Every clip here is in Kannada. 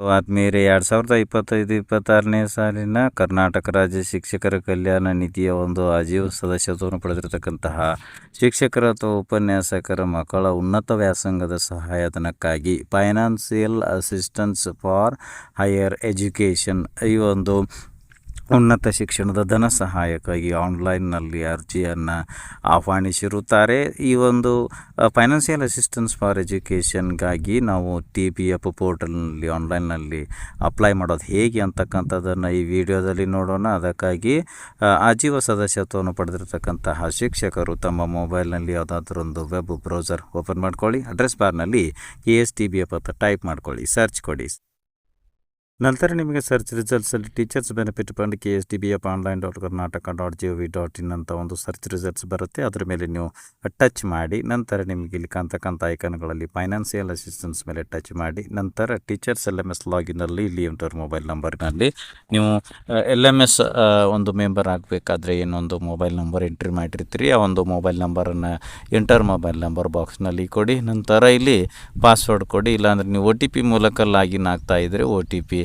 ಆತ್ಮೀಯರೇ ಎರಡು ಸಾವಿರದ ಇಪ್ಪತ್ತೈದು, ಇಪ್ಪತ್ತಾರನೇ ಸಾಲಿನ ಕರ್ನಾಟಕ ರಾಜ್ಯ ಶಿಕ್ಷಕರ ಕಲ್ಯಾಣ ನಿಧಿಯ ಒಂದು ಅಜೀವ ಸದಸ್ಯತ್ವವನ್ನು ಪಡೆದಿರತಕ್ಕಂತಹ ಶಿಕ್ಷಕರ ಅಥವಾ ಉಪನ್ಯಾಸಕರ ಮಕ್ಕಳ ಉನ್ನತ ವ್ಯಾಸಂಗದ ಸಹಾಯಧನಕ್ಕಾಗಿ financial assistance for higher education ಈ ಒಂದು ಉನ್ನತ ಶಿಕ್ಷಣದ ಧನ ಸಹಾಯಕ್ಕಾಗಿ ಆನ್ಲೈನ್ನಲ್ಲಿ ಅರ್ಜಿಯನ್ನು ಆಹ್ವಾನಿಸಿರುತ್ತಾರೆ. ಈ ಒಂದು ಫೈನಾನ್ಷಿಯಲ್ ಅಸಿಸ್ಟೆನ್ಸ್ ಫಾರ್ ಎಜುಕೇಷನ್ಗಾಗಿ ನಾವು ಟಿ ಪಿ ಎಫ್ ಪೋರ್ಟಲ್ನಲ್ಲಿ, ಆನ್ಲೈನ್ನಲ್ಲಿ ಅಪ್ಲೈ ಮಾಡೋದು ಹೇಗೆ ಅಂತಕ್ಕಂಥದ್ದನ್ನು ಈ ವಿಡಿಯೋದಲ್ಲಿ ನೋಡೋಣ. ಅದಕ್ಕಾಗಿ ಆಜೀವ ಸದಸ್ಯತ್ವವನ್ನು ಪಡೆದಿರತಕ್ಕಂತಹ ಶಿಕ್ಷಕರು ತಮ್ಮ ಮೊಬೈಲ್ನಲ್ಲಿ ಯಾವುದಾದ್ರೂ ಒಂದು ವೆಬ್ ಬ್ರೌಸರ್ ಓಪನ್ ಮಾಡ್ಕೊಳ್ಳಿ. ಅಡ್ರೆಸ್ ಬಾರ್ನಲ್ಲಿ A S T B F ಅಂತ ಟೈಪ್ ಮಾಡ್ಕೊಳ್ಳಿ. ಸರ್ಚ್ ಕೊಡಿ. ನಂತರ ನಿಮಗೆ search ರಿಸಲ್ಟ್ಸಲ್ಲಿ teachers benefit fund K S D B F online dot Karnataka dot G O V dot in ಅಂತ ಒಂದು ಸರ್ಚ್ ರಿಸಲ್ಟ್ಸ್ ಬರುತ್ತೆ. ಅದರ ಮೇಲೆ ನೀವು ಟಚ್ ಮಾಡಿ, ನಂತರ ನಿಮಗೆ ಇಲ್ಲಿ ಕಾಣ್ತಕ್ಕಂಥ ಐಕನ್ಗಳಲ್ಲಿ ಫೈನಾನ್ಸಿಯಲ್ ಅಸಿಸ್ಟೆನ್ಸ್ ಮೇಲೆ ಟಚ್ ಮಾಡಿ, ನಂತರ ಟೀಚರ್ಸ್ ಎಲ್ ಎಂ ಎಸ್ ಲಾಗಿನಲ್ಲಿ ಇಲ್ಲಿ ಇಂಟರ್ ಮೊಬೈಲ್ ನಂಬರ್ನಲ್ಲಿ ನೀವು ಎಲ್ ಎಂ ಎಸ್ ಒಂದು ಮೆಂಬರ್ ಆಗಬೇಕಾದ್ರೆ ಏನೊಂದು ಮೊಬೈಲ್ ನಂಬರ್ ಎಂಟ್ರಿ ಮಾಡಿರ್ತೀರಿ. ಆ ಒಂದು ಮೊಬೈಲ್ ನಂಬರನ್ನು ಎಂಟರ್ ಮೊಬೈಲ್ ನಂಬರ್ ಬಾಕ್ಸ್ನಲ್ಲಿ ಕೊಡಿ. ನಂತರ ಇಲ್ಲಿ ಪಾಸ್ವರ್ಡ್ ಕೊಡಿ. ಇಲ್ಲಾಂದರೆ ನೀವು ಒ ಟಿ ಪಿ ಮೂಲಕ ಲಾಗಿನ್ ಆಗ್ತಾ ಇದ್ದರೆ ಒ ಟಿ ಪಿ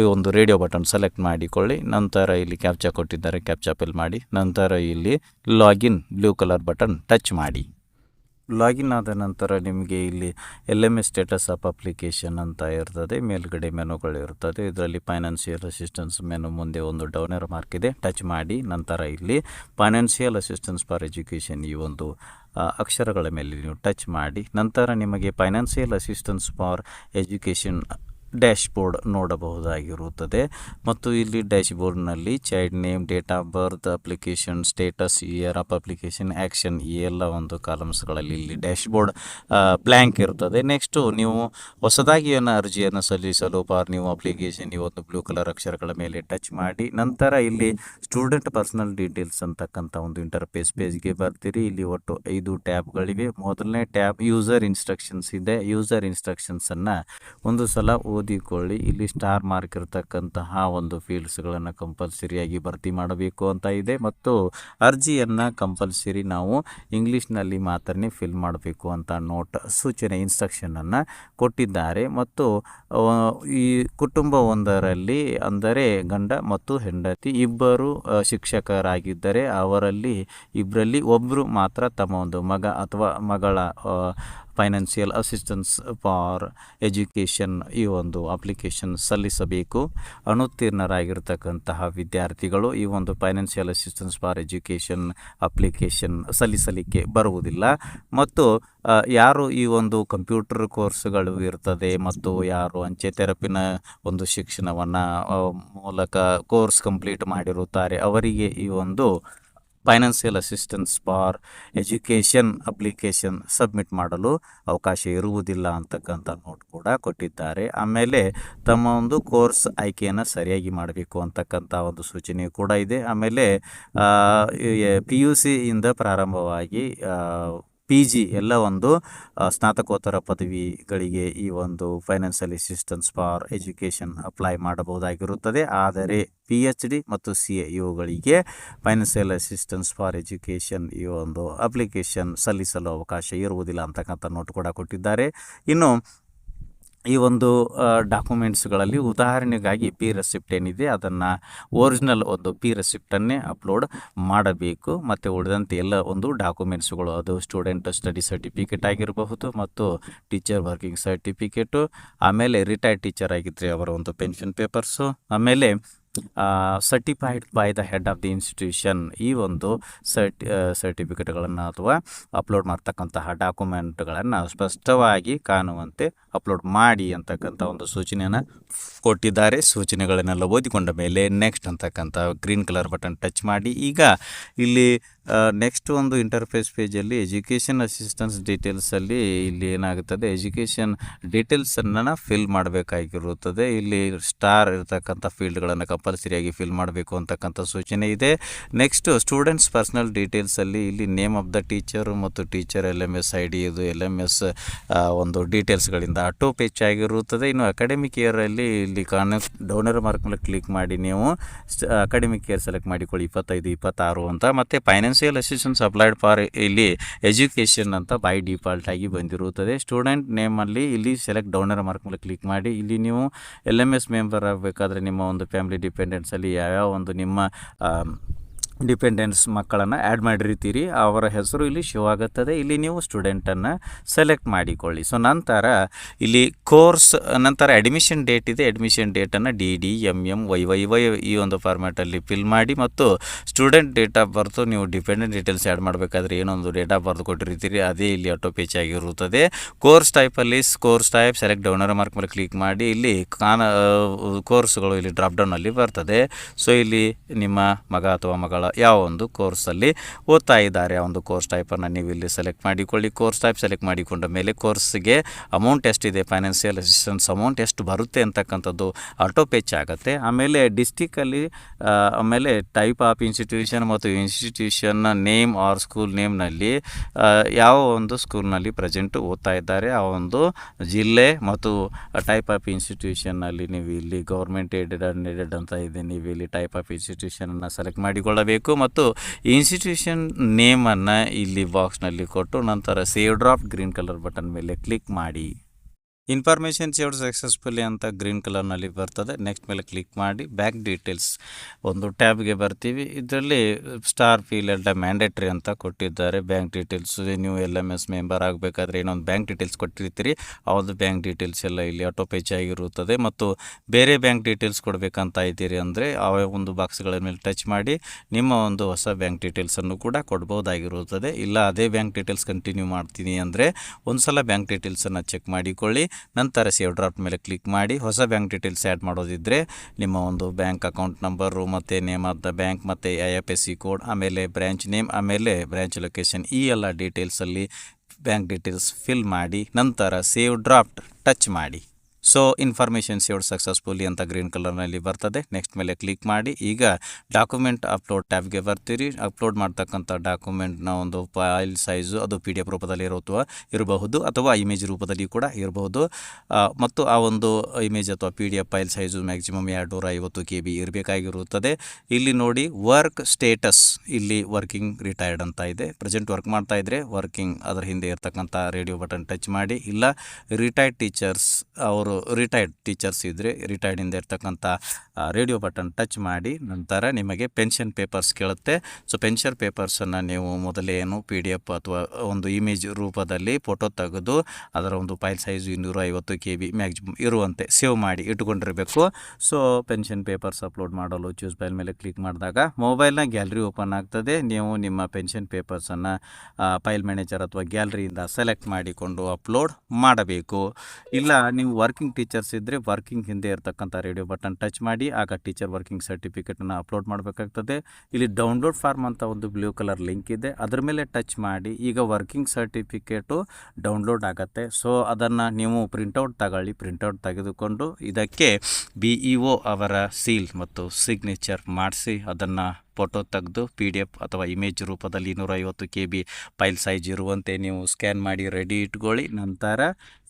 ಈ ಒಂದು ರೇಡಿಯೋ ಬಟನ್ ಸೆಲೆಕ್ಟ್ ಮಾಡಿಕೊಳ್ಳಿ. ನಂತರ ಇಲ್ಲಿ ಕ್ಯಾಪ್ಚಾ ಕೊಟ್ಟಿದ್ದಾರೆ. ಕ್ಯಾಪ್ಚಾ ಫಿಲ್ ಮಾಡಿ. ನಂತರ ಇಲ್ಲಿ login blue colour button touch ಮಾಡಿ. ಲಾಗಿನ್ ಆದ ನಂತರ ನಿಮಗೆ ಇಲ್ಲಿ L M S status of application ಅಂತ ಇರ್ತದೆ. ಮೇಲ್ಗಡೆ ಮೆನುಗಳು ಇರ್ತದೆ. ಇದರಲ್ಲಿ ಫೈನಾನ್ಷಿಯಲ್ ಅಸಿಸ್ಟೆನ್ಸ್ ಮೆನು ಮುಂದೆ ಒಂದು ಡೌನರ್ ಮಾರ್ಕ್ ಇದೆ. ಟಚ್ ಮಾಡಿ. ನಂತರ ಇಲ್ಲಿ ಫೈನಾನ್ಷಿಯಲ್ ಅಸಿಸ್ಟೆನ್ಸ್ ಫಾರ್ ಎಜುಕೇಷನ್ ಈ ಒಂದು ಅಕ್ಷರಗಳ ಮೇಲೆ ನೀವು ಟಚ್ ಮಾಡಿ. ನಂತರ ನಿಮಗೆ financial assistance for education dashboard ನೋಡಬಹುದಾಗಿರುತ್ತದೆ. ಮತ್ತು ಇಲ್ಲಿ ಡ್ಯಾಶ್ ಬೋರ್ಡ್ನಲ್ಲಿ child name, date of birth, application, status, year of application, action ಈ ಎಲ್ಲ ಒಂದು ಕಾಲಮ್ಸ್ಗಳಲ್ಲಿ ಇಲ್ಲಿ ಡ್ಯಾಶ್ ಬೋರ್ಡ್ ಬ್ಲ್ಯಾಂಕ್ ಇರ್ತದೆ. ನೆಕ್ಸ್ಟು ನೀವು ಹೊಸದಾಗಿ ಏನು ಅರ್ಜಿಯನ್ನು ಸಲ್ಲಿಸಲು ಫಾರ್ ನೀವು ಅಪ್ಲಿಕೇಶನ್ ಈ ಒಂದು ಬ್ಲೂ ಕಲರ್ ಅಕ್ಷರಗಳ ಮೇಲೆ ಟಚ್ ಮಾಡಿ, ನಂತರ ಇಲ್ಲಿ ಸ್ಟೂಡೆಂಟ್ ಪರ್ಸನಲ್ ಡೀಟೇಲ್ಸ್ ಅಂತಕ್ಕಂಥ ಒಂದು ಇಂಟರ್ಫೇಸ್ ಪೇಜ್ಗೆ ಬರ್ತೀರಿ. ಇಲ್ಲಿ ಒಟ್ಟು ಐದು ಟ್ಯಾಬ್ಗಳಿವೆ. ಮೊದಲನೇ ಟ್ಯಾಬ್, ಯೂಸರ್ ಇನ್ಸ್ಟ್ರಕ್ಷನ್ಸ್ ಇದೆ. ಯೂಸರ್ ಇನ್ಸ್ಟ್ರಕ್ಷನ್ಸನ್ನು ಒಂದು ಸಲ ಓದಿಕೊಳ್ಳಿ. ಇಲ್ಲಿ ಸ್ಟಾರ್ ಮಾರ್ಕ್ ಇರತಕ್ಕಂತಹ ಒಂದು ಫೀಲ್ಡ್ಸ್ಗಳನ್ನು ಕಂಪಲ್ಸರಿಯಾಗಿ ಭರ್ತಿ ಮಾಡಬೇಕು ಅಂತ ಇದೆ. ಮತ್ತು ಅರ್ಜಿಯನ್ನು ಕಂಪಲ್ಸರಿ ನಾವು ಇಂಗ್ಲೀಷ್ನಲ್ಲಿ ಮಾತ್ರನೇ ಫಿಲ್ ಮಾಡಬೇಕು ಅಂತ ನೋಟ್ ಸೂಚನೆ ಇನ್ಸ್ಟ್ರಕ್ಷನನ್ನು ಕೊಟ್ಟಿದ್ದಾರೆ. ಮತ್ತು ಈ ಕುಟುಂಬವೊಂದರಲ್ಲಿ ಅಂದರೆ ಗಂಡ ಮತ್ತು ಹೆಂಡತಿ ಇಬ್ಬರು ಶಿಕ್ಷಕರಾಗಿದ್ದರೆ ಅವರಲ್ಲಿ ಇಬ್ಬರಲ್ಲಿ ಒಬ್ಬರು ಮಾತ್ರ ತಮ್ಮ ಒಂದು ಮಗ ಅಥವಾ ಮಗಳ ಫೈನಾನ್ಷಿಯಲ್ ಅಸಿಸ್ಟೆನ್ಸ್ ಫಾರ್ ಎಜುಕೇಷನ್ ಈ ಒಂದು ಅಪ್ಲಿಕೇಶನ್ ಸಲ್ಲಿಸಬೇಕು. ಅನುತ್ತೀರ್ಣರಾಗಿರ್ತಕ್ಕಂತಹ ವಿದ್ಯಾರ್ಥಿಗಳು ಈ ಒಂದು financial assistance for education application ಸಲ್ಲಿಸಲಿಕ್ಕೆ ಬರುವುದಿಲ್ಲ. ಮತ್ತು ಯಾರು ಈ ಒಂದು ಕಂಪ್ಯೂಟರ್ ಕೋರ್ಸ್ಗಳು ಇರ್ತದೆ ಮತ್ತು ಯಾರು ಅಂಚೆ ತೆರಪಿನ ಒಂದು ಶಿಕ್ಷಣವನ್ನು ಮೂಲಕ ಕೋರ್ಸ್ ಕಂಪ್ಲೀಟ್ ಮಾಡಿರುತ್ತಾರೆ ಅವರಿಗೆ ಈ ಒಂದು financial assistance for education application submit ಮಾಡಲು ಅವಕಾಶ ಇರುವುದಿಲ್ಲ ಅಂತಕ್ಕಂಥ ನೋಟ್ ಕೂಡ ಕೊಟ್ಟಿದ್ದಾರೆ. ಆಮೇಲೆ ತಮ್ಮ ಒಂದು ಕೋರ್ಸ್ ಆಯ್ಕೆಯನ್ನು ಸರಿಯಾಗಿ ಮಾಡಬೇಕು ಅಂತಕ್ಕಂಥ ಒಂದು ಸೂಚನೆ ಕೂಡ ಇದೆ. ಆಮೇಲೆ ಪಿ ಯು ಸಿಯಿಂದ ಪ್ರಾರಂಭವಾಗಿ ಪಿ ಜಿ ಎಲ್ಲ ಒಂದು ಸ್ನಾತಕೋತ್ತರ ಪದವಿಗಳಿಗೆ ಈ ಒಂದು financial assistance for education apply ಮಾಡಬಹುದಾಗಿರುತ್ತದೆ. ಆದರೆ ಪಿ ಎಚ್ ಡಿ ಮತ್ತು ಸಿ ಎ ಇವುಗಳಿಗೆ ಫೈನಾನ್ಷಿಯಲ್ ಅಸಿಸ್ಟೆನ್ಸ್ ಫಾರ್ ಎಜುಕೇಷನ್ ಈ ಒಂದು ಅಪ್ಲಿಕೇಶನ್ ಸಲ್ಲಿಸಲು ಅವಕಾಶ ಇರುವುದಿಲ್ಲ ಅಂತಕ್ಕಂಥ ನೋಟ್ ಕೂಡ ಕೊಟ್ಟಿದ್ದಾರೆ. ಇನ್ನು ಈ ಒಂದು ಡಾಕ್ಯುಮೆಂಟ್ಸ್ಗಳಲ್ಲಿ ಉದಾಹರಣೆಗಾಗಿ ಪಿ ರೆಸಿಪ್ಟ್ ಏನಿದೆ ಅದನ್ನು ಒರಿಜಿನಲ್ ಒಂದು ಪಿ ರೆಸಿಪ್ಟನ್ನೇ ಅಪ್ಲೋಡ್ ಮಾಡಬೇಕು. ಮತ್ತು ಉಳಿದಂತೆ ಎಲ್ಲ ಒಂದು ಡಾಕ್ಯುಮೆಂಟ್ಸ್ಗಳು ಅದು ಸ್ಟೂಡೆಂಟ್ ಸ್ಟಡಿ ಸರ್ಟಿಫಿಕೇಟ್ ಆಗಿರಬಹುದು ಮತ್ತು ಟೀಚರ್ ವರ್ಕಿಂಗ್ ಸರ್ಟಿಫಿಕೇಟು, ಆಮೇಲೆ ರಿಟೈರ್ಡ್ ಟೀಚರ್ ಆಗಿದ್ದರೆ ಅವರ ಒಂದು ಪೆನ್ಷನ್ ಪೇಪರ್ಸು, ಆಮೇಲೆ certified by the head of the institution ಈ ಒಂದು ಸರ್ಟಿ ಸರ್ಟಿಫಿಕೇಟ್ಗಳನ್ನು ಅಥವಾ ಅಪ್ಲೋಡ್ ಮಾಡ್ತಕ್ಕಂತಹ ಡಾಕ್ಯುಮೆಂಟ್ಗಳನ್ನು ಸ್ಪಷ್ಟವಾಗಿ ಕಾಣುವಂತೆ ಅಪ್ಲೋಡ್ ಮಾಡಿ ಅಂತಕ್ಕಂಥ ಒಂದು ಸೂಚನೆಯನ್ನು ಕೊಟ್ಟಿದ್ದಾರೆ. ಸೂಚನೆಗಳನ್ನೆಲ್ಲ ಓದಿಕೊಂಡ ಮೇಲೆ ನೆಕ್ಸ್ಟ್ ಅಂತಕ್ಕಂಥ ಗ್ರೀನ್ ಕಲರ್ ಬಟನ್ ಟಚ್ ಮಾಡಿ. ಈಗ ಇಲ್ಲಿ ನೆಕ್ಸ್ಟ್ ಒಂದು ಇಂಟರ್ಫೇಸ್ ಪೇಜಲ್ಲಿ ಎಜುಕೇಷನ್ ಅಸಿಸ್ಟೆನ್ಸ್ ಡೀಟೇಲ್ಸಲ್ಲಿ ಇಲ್ಲಿ ಏನಾಗುತ್ತದೆ? ಎಜುಕೇಷನ್ ಡೀಟೇಲ್ಸನ್ನು ಫಿಲ್ ಮಾಡಬೇಕಾಗಿರುತ್ತದೆ. ಇಲ್ಲಿ ಸ್ಟಾರ್ ಇರತಕ್ಕಂಥ ಫೀಲ್ಡ್ಗಳನ್ನು ಕಂಪಲ್ಸರಿಯಾಗಿ ಫಿಲ್ ಮಾಡಬೇಕು ಅಂತಕ್ಕಂಥ ಸೂಚನೆ ಇದೆ. ನೆಕ್ಸ್ಟ್ ಸ್ಟೂಡೆಂಟ್ಸ್ ಪರ್ಸ್ನಲ್ ಡೀಟೇಲ್ಸಲ್ಲಿ ಇಲ್ಲಿ ನೇಮ್ ಆಫ್ ದ ಟೀಚರು ಮತ್ತು teacher L M S I D ಇದು ಎಲ್ ಎಂ ಎಸ್ ಒಂದು ಡೀಟೇಲ್ಸ್ಗಳಿಂದ ಆಟೋ ಪೇಚ್ ಆಗಿರುತ್ತದೆ. ಇನ್ನು ಅಕಾಡೆಮಿಕ್ ಇಯರಲ್ಲಿ ಇಲ್ಲಿ ಕಾಣ ಡೌನರ್ ಮಾರ್ಕ್ ಮೇಲೆ ಕ್ಲಿಕ್ ಮಾಡಿ ನೀವು ಅಕಾಡೆಮಿಕ್ ಇಯರ್ ಸೆಲೆಕ್ಟ್ ಮಾಡಿಕೊಳ್ಳಿ ಇಪ್ಪತ್ತೈದು, ಇಪ್ಪತ್ತಾರು ಅಂತ. ಮತ್ತು finance financial assistance applied for ಇಲ್ಲಿ ಎಜುಕೇಷನ್ ಅಂತ ಬೈ ಡಿಫಾಲ್ಟ್ ಆಗಿ ಬಂದಿರುತ್ತದೆ. ಸ್ಟೂಡೆಂಟ್ ನೇಮಲ್ಲಿ ಇಲ್ಲಿ ಸೆಲೆಕ್ಟ್ ಡೌನರ್ ಮಾರ್ಕ್ ಮೇಲೆ ಕ್ಲಿಕ್ ಮಾಡಿ, ಇಲ್ಲಿ ನೀವು ಎಲ್ ಎಂ ಎಸ್ ಮೆಂಬರ್ ಆಗಬೇಕಾದ್ರೆ ನಿಮ್ಮ ಒಂದು ಫ್ಯಾಮಿಲಿ ಡಿಪೆಂಡೆನ್ಸಲ್ಲಿ ಯಾವ್ಯಾವ ಒಂದು ನಿಮ್ಮ ಡಿಪೆಂಡೆನ್ಸ್ ಮಕ್ಕಳನ್ನು ಆ್ಯಡ್ ಮಾಡಿರ್ತೀರಿ. ಅವರ ಹೆಸರು ಇಲ್ಲಿ ಶೋ ಆಗುತ್ತದೆ. ಇಲ್ಲಿ ನೀವು ಸ್ಟೂಡೆಂಟನ್ನು ಸೆಲೆಕ್ಟ್ ಮಾಡಿಕೊಳ್ಳಿ. ಸೊ ನಂತರ ಇಲ್ಲಿ ಕೋರ್ಸ್ ನಂತರ ಅಡ್ಮಿಷನ್ ಡೇಟ್ ಇದೆ. Admission ಡೇಟನ್ನು D D M M Y Y Y ಈ ಒಂದು ಫಾರ್ಮ್ಯಾಟಲ್ಲಿ ಫಿಲ್ ಮಾಡಿ ಮತ್ತು ಸ್ಟೂಡೆಂಟ್ ಡೇಟ್ ಆಫ್ ಬರ್ತು ನೀವು ಡಿಪೆಂಡೆಂಟ್ ಡೀಟೇಲ್ಸ್ ಆ್ಯಡ್ ಮಾಡಬೇಕಾದ್ರೆ ಏನೊಂದು ಡೇಟ್ ಆಫ್ ಬರ್ತ್ ಕೊಟ್ಟಿರ್ತೀರಿ. ಅದೇ ಇಲ್ಲಿ ಆಟೋ ಪೇಚ್ ಆಗಿರುತ್ತದೆ. ಕೋರ್ಸ್ ಟೈಪಲ್ಲಿ course type select down arrow mark ಮೇಲೆ ಕ್ಲಿಕ್ ಮಾಡಿ ಇಲ್ಲಿ ಕಾನ ಕೋರ್ಸ್ಗಳು ಇಲ್ಲಿ ಡ್ರಾಪ್ ಡೌನಲ್ಲಿ ಬರ್ತದೆ. ಸೊ ಇಲ್ಲಿ ನಿಮ್ಮ ಮಗ ಅಥವಾ ಮಗಳ ಯಾವ ಒಂದು ಕೋರ್ಸಲ್ಲಿ ಓದ್ತಾ ಇದ್ದಾರೆ. ಆ ಒಂದು ಕೋರ್ಸ್ ಟೈಪನ್ನು ನೀವು ಇಲ್ಲಿ ಸೆಲೆಕ್ಟ್ ಮಾಡಿಕೊಳ್ಳಿ. ಕೋರ್ಸ್ ಟೈಪ್ ಸೆಲೆಕ್ಟ್ ಮಾಡಿಕೊಂಡ ಮೇಲೆ ಕೋರ್ಸ್ಗೆ ಅಮೌಂಟ್ ಎಷ್ಟಿದೆ? ಫೈನಾನ್ಷಿಯಲ್ ಅಸಿಸ್ಟೆನ್ಸ್ ಅಮೌಂಟ್ ಎಷ್ಟು ಬರುತ್ತೆ ಅಂತಕ್ಕಂಥದ್ದು ಆಟೋ ಪೇಚ್ ಆಗುತ್ತೆ. ಆಮೇಲೆ ಡಿಸ್ಟಿಕಲ್ಲಿ ಆಮೇಲೆ ಟೈಪ್ ಆಫ್ ಇನ್ಸ್ಟಿಟ್ಯೂಷನ್ ಮತ್ತು ಇನ್ಸ್ಟಿಟ್ಯೂಷನ್ನ ನೇಮ್ ಆರ್ ಸ್ಕೂಲ್ ನೇಮ್ನಲ್ಲಿ ಯಾವ ಒಂದು ಸ್ಕೂಲ್ನಲ್ಲಿ ಪ್ರೆಸೆಂಟ್ ಓದ್ತಾ ಇದ್ದಾರೆ. ಆ ಒಂದು ಜಿಲ್ಲೆ ಮತ್ತು ಟೈಪ್ ಆಫ್ ಇನ್ಸ್ಟಿಟ್ಯೂಷನ್ನಲ್ಲಿ ನೀವು ಇಲ್ಲಿ ಗೌರ್ಮೆಂಟ್ ಏಡೆಡ್ ಅನ್ಎಡೆಡ್ ಅಂತ ಇದೆ. ನೀವು ಇಲ್ಲಿ ಟೈಪ್ ಆಫ್ ಇನ್ಸ್ಟಿಟ್ಯೂಷನನ್ನು ಸೆಲೆಕ್ಟ್ ಮಾಡಿಕೊಳ್ಳಬೇಕು. ಮತ್ತು ಇನ್ಸ್ಟಿಟ್ಯೂಷನ್ ನೇಮನ್ನು ಇಲ್ಲಿ ಬಾಕ್ಸ್ನಲ್ಲಿ ಕೊಟ್ಟು ನಂತರ save draft green colour button ಮೇಲೆ ಕ್ಲಿಕ್ ಮಾಡಿ. ಇನ್ಫಾರ್ಮೇಷನ್ ಸೇವ್ ಸಕ್ಸಸ್ಫುಲಿ ಅಂತ ಗ್ರೀನ್ ಕಲರ್ನಲ್ಲಿ ಬರ್ತದೆ. ನೆಕ್ಸ್ಟ್ ಮೇಲೆ ಕ್ಲಿಕ್ ಮಾಡಿ ಬ್ಯಾಂಕ್ ಡೀಟೇಲ್ಸ್ ಒಂದು ಟ್ಯಾಬ್ಗೆ ಬರ್ತೀವಿ. ಇದರಲ್ಲಿ ಸ್ಟಾರ್ ಫೀಲ್ ಎಲ್ಲ ಮ್ಯಾಂಡೇಟ್ರಿ ಅಂತ ಕೊಟ್ಟಿದ್ದಾರೆ. ಬ್ಯಾಂಕ್ ಡೀಟೇಲ್ಸ್ ನೀವು ಎಲ್ ಎಂ ಎಸ್ ಮೆಂಬರ್ ಆಗಬೇಕಾದ್ರೆ ಏನೊಂದು ಬ್ಯಾಂಕ್ ಡೀಟೇಲ್ಸ್ ಕೊಟ್ಟಿರ್ತೀರಿ. ಅವ್ರದ್ದು ಬ್ಯಾಂಕ್ ಡೀಟೇಲ್ಸ್ ಎಲ್ಲ ಇಲ್ಲಿ ಆಟೋ ಪೇಜ್ ಆಗಿರುತ್ತದೆ. ಮತ್ತು ಬೇರೆ ಬ್ಯಾಂಕ್ ಡೀಟೇಲ್ಸ್ ಕೊಡಬೇಕಂತ ಇದ್ದೀರಿ ಅಂದರೆ ಆ ಒಂದು ಬಾಕ್ಸ್ಗಳ ಮೇಲೆ ಟಚ್ ಮಾಡಿ, ನಿಮ್ಮ ಒಂದು ಹೊಸ ಬ್ಯಾಂಕ್ ಡೀಟೇಲ್ಸನ್ನು ಕೂಡ ಕೊಡ್ಬೋದಾಗಿರುತ್ತದೆ. ಇಲ್ಲ, ಅದೇ ಬ್ಯಾಂಕ್ ಡೀಟೇಲ್ಸ್ ಕಂಟಿನ್ಯೂ ಮಾಡ್ತೀನಿ ಅಂದರೆ ಒಂದು ಸಲ ಬ್ಯಾಂಕ್ ಡೀಟೇಲ್ಸನ್ನು ಚೆಕ್ ಮಾಡಿಕೊಳ್ಳಿ. ನಂತರ ಸೇವ್ ಡ್ರಾಫ್ಟ್ ಮೇಲೆ ಕ್ಲಿಕ್ ಮಾಡಿ ಹೊಸ ಬ್ಯಾಂಕ್ ಡೀಟೇಲ್ಸ್ ಆ್ಯಡ್ ಮಾಡೋದಿದ್ದರೆ ನಿಮ್ಮ ಒಂದು ಬ್ಯಾಂಕ್ ಅಕೌಂಟ್ ನಂಬರು ಮತ್ತು ನೇಮ್ ಆಫ್ ದ ಬ್ಯಾಂಕ್ ಮತ್ತು I F S C code ಆಮೇಲೆ ಬ್ರ್ಯಾಂಚ್ ನೇಮ್ ಆಮೇಲೆ ಬ್ರ್ಯಾಂಚ್ ಲೊಕೇಶನ್ ಈ ಎಲ್ಲ ಡೀಟೇಲ್ಸಲ್ಲಿ ಬ್ಯಾಂಕ್ ಡೀಟೇಲ್ಸ್ ಫಿಲ್ ಮಾಡಿ ನಂತರ ಸೇವ್ ಡ್ರಾಫ್ಟ್ ಟಚ್ ಮಾಡಿ. ಸೊ ಇನ್ಫಾರ್ಮೇಷನ್ ಸೇವ್ಡ್ ಸಕ್ಸಸ್ಫುಲಿ ಅಂತ ಗ್ರೀನ್ ಕಲರ್ನಲ್ಲಿ ಬರ್ತದೆ. ನೆಕ್ಸ್ಟ್ ಮೇಲೆ ಕ್ಲಿಕ್ ಮಾಡಿ. ಈಗ ಡಾಕ್ಯುಮೆಂಟ್ ಅಪ್ಲೋಡ್ ಟ್ಯಾಬ್ಗೆ ಬರ್ತೀರಿ. ಅಪ್ಲೋಡ್ ಮಾಡ್ತಕ್ಕಂಥ ಡಾಕ್ಯುಮೆಂಟ್ನ ಒಂದು ಫೈಲ್ ಸೈಜು ಅದು ಪಿ ಡಿ ಎಫ್ ರೂಪದಲ್ಲಿ ಇರುವ ಇರಬಹುದು ಅಥವಾ ಇಮೇಜ್ ರೂಪದಲ್ಲಿ ಕೂಡ ಇರಬಹುದು. ಮತ್ತು ಆ ಒಂದು ಇಮೇಜ್ ಅಥವಾ P D F file size maximum ಎರಡು ನೂರ ಐವತ್ತು ಕೆ ಬಿ ಇರಬೇಕಾಗಿರುತ್ತದೆ. ಇಲ್ಲಿ ನೋಡಿ ವರ್ಕ್ ಸ್ಟೇಟಸ್ ಇಲ್ಲಿ ವರ್ಕಿಂಗ್ ರಿಟೈರ್ಡ್ ಅಂತ ಇದೆ. ಪ್ರೆಸೆಂಟ್ ವರ್ಕ್ ಮಾಡ್ತಾ ಇದ್ದರೆ ವರ್ಕಿಂಗ್ ಅದರ ಹಿಂದೆ ಇರ್ತಕ್ಕಂಥ ರೇಡಿಯೋ ಬಟನ್ ಟಚ್ ಮಾಡಿ. ಇಲ್ಲ ರಿಟೈರ್ಡ್ ಟೀಚರ್ಸ್ ಅವರು ರಿಟೈರ್ಡ್ ಟೀಚರ್ಸ್ ಇದ್ದರೆ ರಿಟೈರ್ಡಿಂದ ಇರ್ತಕ್ಕಂಥ ರೇಡಿಯೋ ಬಟನ್ ಟಚ್ ಮಾಡಿ ನಂತರ ನಿಮಗೆ ಪೆನ್ಷನ್ ಪೇಪರ್ಸ್ ಕೇಳುತ್ತೆ. ಸೊ ಪೆನ್ಷನ್ ಪೇಪರ್ಸನ್ನು ನೀವು ಮೊದಲೇ ಏನು ಪಿ ಡಿ ಎಫ್ ಅಥವಾ ಒಂದು ಇಮೇಜ್ ರೂಪದಲ್ಲಿ ಫೋಟೋ ತೆಗೆದು ಅದರ ಒಂದು ಫೈಲ್ ಸೈಜ್ ಇನ್ನೂರ ಐವತ್ತು ಕೆ ಬಿ ಮ್ಯಾಕ್ಸಿಮಮ್ ಇರುವಂತೆ ಸೇವ್ ಮಾಡಿ ಇಟ್ಕೊಂಡಿರಬೇಕು ಸೊ ಪೆನ್ಷನ್ ಪೇಪರ್ಸ್ ಅಪ್ಲೋಡ್ ಮಾಡಲು ಚೂಸ್ ಫೈಲ್ ಮೇಲೆ ಕ್ಲಿಕ್ ಮಾಡಿದಾಗ ಮೊಬೈಲ್ನ ಗ್ಯಾಲರಿ ಓಪನ್ ಆಗ್ತದೆ. ನೀವು ನಿಮ್ಮ ಪೆನ್ಷನ್ ಪೇಪರ್ಸನ್ನು ಫೈಲ್ ಮ್ಯಾನೇಜರ್ ಅಥವಾ ಗ್ಯಾಲರಿಯಿಂದ ಸೆಲೆಕ್ಟ್ ಮಾಡಿಕೊಂಡು ಅಪ್ಲೋಡ್ ಮಾಡಬೇಕು. ಇಲ್ಲ, ನೀವು ವರ್ಕಿಂಗ್ ಟೀಚರ್ಸ್ ಇದ್ದರೆ ವರ್ಕಿಂಗ್ ಹಿಂದೆ ಇರತಕ್ಕಂಥ ರೇಡಿಯೋ ಬಟನ್ ಟಚ್ ಮಾಡಿ, ಆಗ ಟೀಚರ್ ವರ್ಕಿಂಗ್ ಸರ್ಟಿಫಿಕೇಟನ್ನು ಅಪ್ಲೋಡ್ ಮಾಡಬೇಕಾಗ್ತದೆ. ಇಲ್ಲಿ ಡೌನ್ಲೋಡ್ ಫಾರ್ಮ್ ಅಂತ ಒಂದು ಬ್ಲೂ ಕಲರ್ ಲಿಂಕ್ ಇದೆ. ಅದರ ಮೇಲೆ ಟಚ್ ಮಾಡಿ, ಈಗ ವರ್ಕಿಂಗ್ ಸರ್ಟಿಫಿಕೇಟು ಡೌನ್ಲೋಡ್ ಆಗುತ್ತೆ. ಸೊ ಅದನ್ನು ನೀವು ಪ್ರಿಂಟೌಟ್ ತಗೊಳ್ಳಿ. ಪ್ರಿಂಟೌಟ್ ತೆಗೆದುಕೊಂಡು ಇದಕ್ಕೆ ಬಿ ಇ ಒ ಅವರ ಸೀಲ್ ಮತ್ತು ಸಿಗ್ನೇಚರ್ ಮಾಡಿಸಿ, ಅದನ್ನು ಫೋಟೋ ತೆಗೆದು ಪಿ ಡಿ ಎಫ್ ಅಥವಾ ಇಮೇಜ್ ರೂಪದಲ್ಲಿ ಇನ್ನೂರೈವತ್ತು ಕೆ ಬಿ ಫೈಲ್ ಸೈಜ್ ಇರುವಂತೆ ನೀವು ಸ್ಕ್ಯಾನ್ ಮಾಡಿ ರೆಡಿ ಇಟ್ಕೊಳ್ಳಿ. ನಂತರ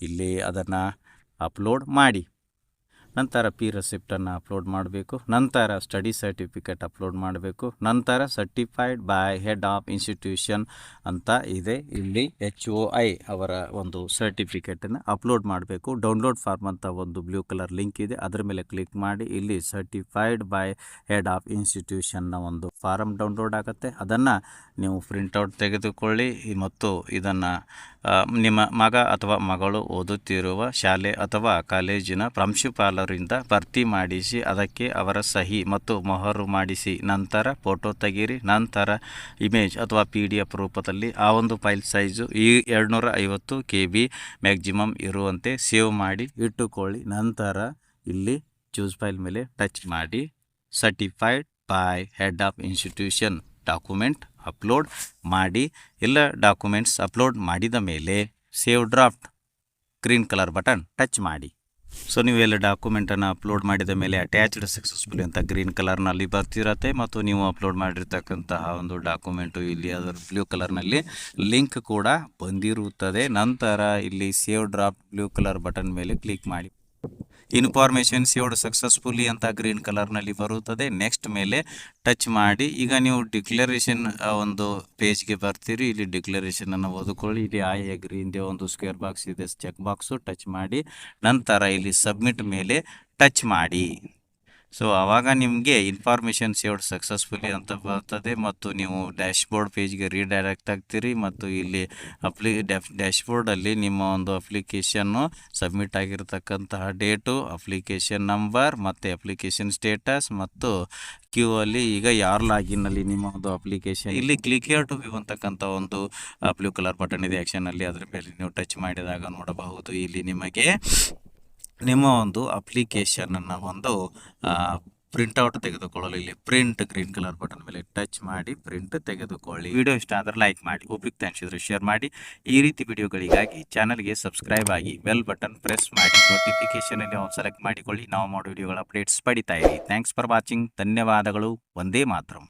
ಇಲ್ಲಿ ಅದನ್ನು ಅಪ್ಲೋಡ್ ಮಾಡಿ. ನಂತರ ಪಿ ರೆಸಿಪ್ಟನ್ನು ಅಪ್ಲೋಡ್ ಮಾಡಬೇಕು. ನಂತರ ಸ್ಟಡಿ ಸರ್ಟಿಫಿಕೇಟ್ ಅಪ್ಲೋಡ್ ಮಾಡಬೇಕು. ನಂತರ certified by head of institution ಅಂತ ಇದೆ. ಇಲ್ಲಿ ಎಚ್ ಒ ಐ ಅವರ ಒಂದು ಸರ್ಟಿಫಿಕೇಟನ್ನು ಅಪ್ಲೋಡ್ ಮಾಡಬೇಕು. ಡೌನ್ಲೋಡ್ ಫಾರ್ಮ್ ಅಂತ ಒಂದು ಬ್ಲೂ ಕಲರ್ ಲಿಂಕ್ ಇದೆ. ಅದರ ಮೇಲೆ ಕ್ಲಿಕ್ ಮಾಡಿ. ಇಲ್ಲಿ ಸರ್ಟಿಫೈಡ್ ಬೈ ಹೆಡ್ ಆಫ್ ಇನ್ಸ್ಟಿಟ್ಯೂಷನ್ನ ಒಂದು ಫಾರಮ್ ಡೌನ್ಲೋಡ್ ಆಗುತ್ತೆ. ಅದನ್ನು ನೀವು ಪ್ರಿಂಟೌಟ್ ತೆಗೆದುಕೊಳ್ಳಿ. ಮತ್ತು ಇದನ್ನು ನಿಮ್ಮ ಮಗ ಅಥವಾ ಮಗಳು ಓದುತ್ತಿರುವ ಶಾಲೆ ಅಥವಾ ಕಾಲೇಜಿನ ಪ್ರಾಂಶುಪಾಲರಿಂದ ಭರ್ತಿ ಮಾಡಿಸಿ ಅದಕ್ಕೆ ಅವರ ಸಹಿ ಮತ್ತು ಮೊಹರು ಮಾಡಿಸಿ, ನಂತರ ಫೋಟೋ ತೆಗೀರಿ ನಂತರ ಇಮೇಜ್ ಅಥವಾ ಪಿ ಡಿ ಎಫ್ ರೂಪದಲ್ಲಿ ಆ ಒಂದು ಫೈಲ್ ಸೈಜು ಈ ಎರಡುನೂರ ಐವತ್ತು ಕೆ ಬಿ ಮ್ಯಾಕ್ಸಿಮಮ್ ಇರುವಂತೆ ಸೇವ್ ಮಾಡಿ ಇಟ್ಟುಕೊಳ್ಳಿ. ನಂತರ ಇಲ್ಲಿ ಚೂಸ್ ಫೈಲ್ ಮೇಲೆ ಟಚ್ ಮಾಡಿ, certified by head of institution document upload ಮಾಡಿ, ಎಲ್ಲ ಡಾಕ್ಯುಮೆಂಟ್ಸ್ ಅಪ್ಲೋಡ್ ಮಾಡಿದ ಮೇಲೆ save draft green colour button touch ಮಾಡಿ. ಸೊ ನೀವು ಎಲ್ಲ ಡಾಕ್ಯುಮೆಂಟನ್ನು ಅಪ್ಲೋಡ್ ಮಾಡಿದ ಮೇಲೆ ಅಟ್ಯಾಚ್ಡ್ ಸಕ್ಸಸ್ಫುಲ್ ಅಂತ ಗ್ರೀನ್ ಕಲರ್ನಲ್ಲಿ ಬರ್ತಿರತ್ತೆ ಮತ್ತು ನೀವು ಅಪ್ಲೋಡ್ ಮಾಡಿರ್ತಕ್ಕಂತಹ ಒಂದು ಡಾಕ್ಯುಮೆಂಟು ಇಲ್ಲಿ ಅದರ ಬ್ಲೂ ಕಲರ್ನಲ್ಲಿ ಲಿಂಕ್ ಕೂಡ ಬಂದಿರುತ್ತದೆ. ನಂತರ ಇಲ್ಲಿ save draft blue colour button ಮೇಲೆ ಕ್ಲಿಕ್ ಮಾಡಿ. ಇನ್ಫಾರ್ಮೇಷನ್ ಸೇವ್ಡ್ ಸಕ್ಸಸ್ಫುಲಿ ಅಂತ ಗ್ರೀನ್ ಕಲರ್ನಲ್ಲಿ ಬರುತ್ತದೆ. ನೆಕ್ಸ್ಟ್ ಮೇಲೆ ಟಚ್ ಮಾಡಿ, ಈಗ ನೀವು ಡಿಕ್ಲರೇಷನ್ ಒಂದು ಪೇಜ್ಗೆ ಬರ್ತೀರಿ. ಇಲ್ಲಿ ಡಿಕ್ಲರೇಷನನ್ನು ಓದಿಕೊಳ್ಳಿ. ಇಲ್ಲಿ ಐ ಅಗ್ರಿ ಹಿಂದೆ ಒಂದು ಸ್ಕ್ವೇರ್ ಬಾಕ್ಸ್ ಇದೆ. ಚೆಕ್ ಬಾಕ್ಸು ಟಚ್ ಮಾಡಿ, ನಂತರ ಇಲ್ಲಿ ಸಬ್ಮಿಟ್ ಮೇಲೆ ಟಚ್ ಮಾಡಿ. ಸೊ ಆವಾಗ ನಿಮಗೆ ಇನ್ಫಾರ್ಮೇಷನ್ ಸೇವ್ಡ್ ಸಕ್ಸಸ್ಫುಲಿ ಅಂತ ಬರ್ತದೆ ಮತ್ತು ನೀವು ಡ್ಯಾಶ್ಬೋರ್ಡ್ ಪೇಜ್ಗೆ ರೀಡೈರೆಕ್ಟ್ ಆಗ್ತೀರಿ ಮತ್ತು ಇಲ್ಲಿ ಅಪ್ಲಿ ಡ್ಯಾಶ್ ಡ್ಯಾಶ್ಬೋರ್ಡಲ್ಲಿ ನಿಮ್ಮ ಒಂದು ಅಪ್ಲಿಕೇಶನ್ನು ಸಬ್ಮಿಟ್ ಆಗಿರತಕ್ಕಂತಹ ಡೇಟು ಅಪ್ಲಿಕೇಶನ್ ನಂಬರ್ ಮತ್ತು ಅಪ್ಲಿಕೇಶನ್ ಸ್ಟೇಟಸ್ ಮತ್ತು ಕ್ಯೂ ಅಲ್ಲಿ ಈಗ ಯಾರು ಲಾಗಿನ್ನಲ್ಲಿ ನಿಮ್ಮ ಒಂದು ಅಪ್ಲಿಕೇಶನ್ ಇಲ್ಲಿ ಕ್ಲಿಕ್ ಟು ವ್ಯೂ ಅಂತಕ್ಕಂಥ ಒಂದು ಬ್ಲೂ ಕಲರ್ ಬಟನ್ ಇದೆ. ಆ್ಯಕ್ಷನಲ್ಲಿ ಅದರ ಮೇಲೆ ನೀವು ಟಚ್ ಮಾಡಿದಾಗ ನೋಡಬಹುದು. ಇಲ್ಲಿ ನಿಮಗೆ ನಿಮ್ಮ ಒಂದು ಅಪ್ಲಿಕೇಶನನ್ನು ಒಂದು ಪ್ರಿಂಟ್ಔಟ್ ತೆಗೆದುಕೊಳ್ಳಲು ಇಲ್ಲಿ ಪ್ರಿಂಟ್ ಗ್ರೀನ್ ಕಲರ್ ಬಟನ್ ಮೇಲೆ ಟಚ್ ಮಾಡಿ ಪ್ರಿಂಟ್ ತೆಗೆದುಕೊಳ್ಳಿ. ವಿಡಿಯೋ ಇಷ್ಟ ಆದರೆ ಲೈಕ್ ಮಾಡಿ ಉಪಯುಕ್ತ ಅನಿಸಿದ್ರೆ ಶೇರ್ ಮಾಡಿ. ಈ ರೀತಿ ವಿಡಿಯೋಗಳಿಗಾಗಿ ಚಾನಲ್ಗೆ ಸಬ್ಸ್ಕ್ರೈಬ್ ಆಗಿ ಬೆಲ್ ಬಟನ್ ಪ್ರೆಸ್ ಮಾಡಿ ನೋಟಿಫಿಕೇಶನಲ್ಲಿ ಒಂದು ಸೆಲೆಕ್ಟ್ ಮಾಡಿಕೊಳ್ಳಿ. ನಾವು ಮಾಡೋ ವಿಡಿಯೋಗಳ ಅಪ್ಡೇಟ್ಸ್ ಪಡಿತಾ ಇರಿ. ಥ್ಯಾಂಕ್ಸ್ ಫಾರ್ ವಾಚಿಂಗ್ ಧನ್ಯವಾದಗಳು. ಒಂದೇ ಮಾತ್ರ.